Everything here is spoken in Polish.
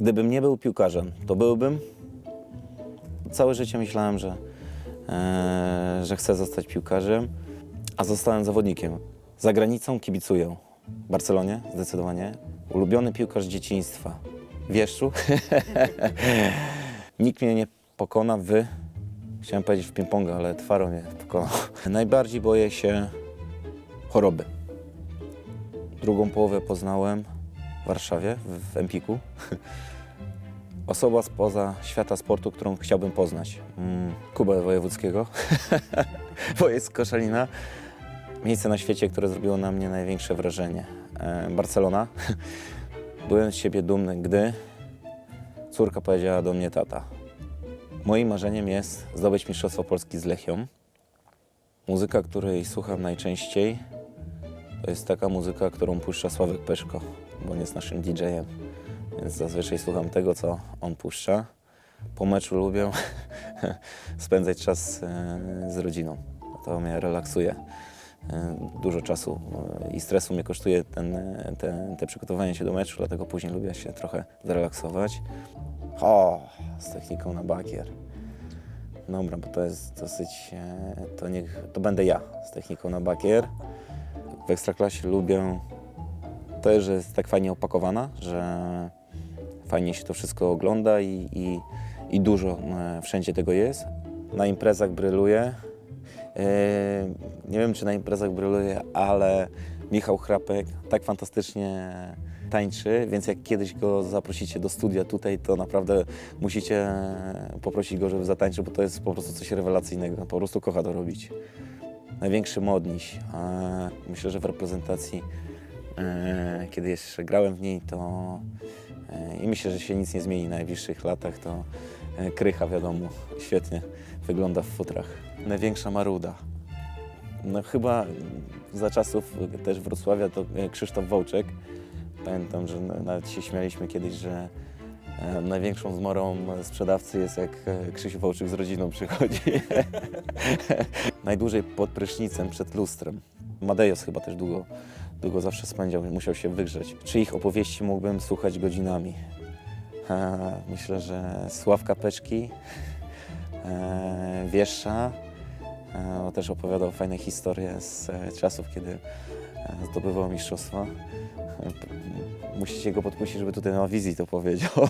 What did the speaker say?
Gdybym nie był piłkarzem, to byłbym. Całe życie myślałem, że, e, że chcę zostać piłkarzem, a zostałem zawodnikiem. Za granicą kibicuję. Barcelonie, zdecydowanie. Ulubiony piłkarz dzieciństwa. Wieszczu. Nikt mnie nie pokona w... Chciałem powiedzieć w ping-ponga, ale Twaro mnie pokonał. Najbardziej boję się choroby. Drugą połowę poznałem w Warszawie, w, Empiku. Osoba spoza świata sportu, którą chciałbym poznać. Mm, Kubę Wojewódzkiego, bo jest Koszalina. Miejsce na świecie, które zrobiło na mnie największe wrażenie. E, Barcelona. Byłem z siebie dumny, gdy córka powiedziała do mnie tata. Moim marzeniem jest zdobyć Mistrzostwo Polski z Lechią. Muzyka, której słucham najczęściej, to jest taka muzyka, którą puszcza Sławek Peszko, bo on jest naszym DJ-em. Więc zazwyczaj słucham tego, co on puszcza. Po meczu lubię spędzać czas e, z rodziną. To mnie relaksuje. E, Dużo czasu e, i stresu mnie kosztuje ten, te, te przygotowanie się do meczu, dlatego później lubię się trochę zrelaksować. O, z techniką na bakier. Dobra, bo to jest dosyć, to niech, to będę ja z techniką na bakier. W Ekstraklasie lubię to, że jest tak fajnie opakowana, że fajnie się to wszystko ogląda i, i, i dużo e, wszędzie tego jest. Na imprezach bryluje. E, nie wiem, czy na imprezach bryluje, ale Michał Chrapek tak fantastycznie tańczy, więc jak kiedyś go zaprosicie do studia tutaj, to naprawdę musicie poprosić go, żeby zatańczył, bo to jest po prostu coś rewelacyjnego. Po prostu kocha to robić. Największy modniś. E, Myślę, że w reprezentacji, e, kiedy jeszcze grałem w niej, to e, i myślę, że się nic nie zmieni w najbliższych latach, to e, Krycha, wiadomo, świetnie wygląda w futrach. Największa maruda. No chyba za czasów też Wrocławia to e, Krzysztof Wołczek. Pamiętam, że na- nawet się śmialiśmy kiedyś, że e, największą zmorą sprzedawcy jest jak e, Krzysiu Wołczyk z rodziną przychodzi. Najdłużej pod prysznicem przed lustrem. Madejos chyba też długo, długo zawsze spędzał, musiał się wygrzeć. Czy ich opowieści mógłbym słuchać godzinami? Myślę, że Sławka Peczki, e, Wieszcza, e, też opowiadał fajne historie z e, czasów, kiedy e, zdobywał mistrzostwa. Musicie go podpuścić, żeby tutaj na wizji to powiedział.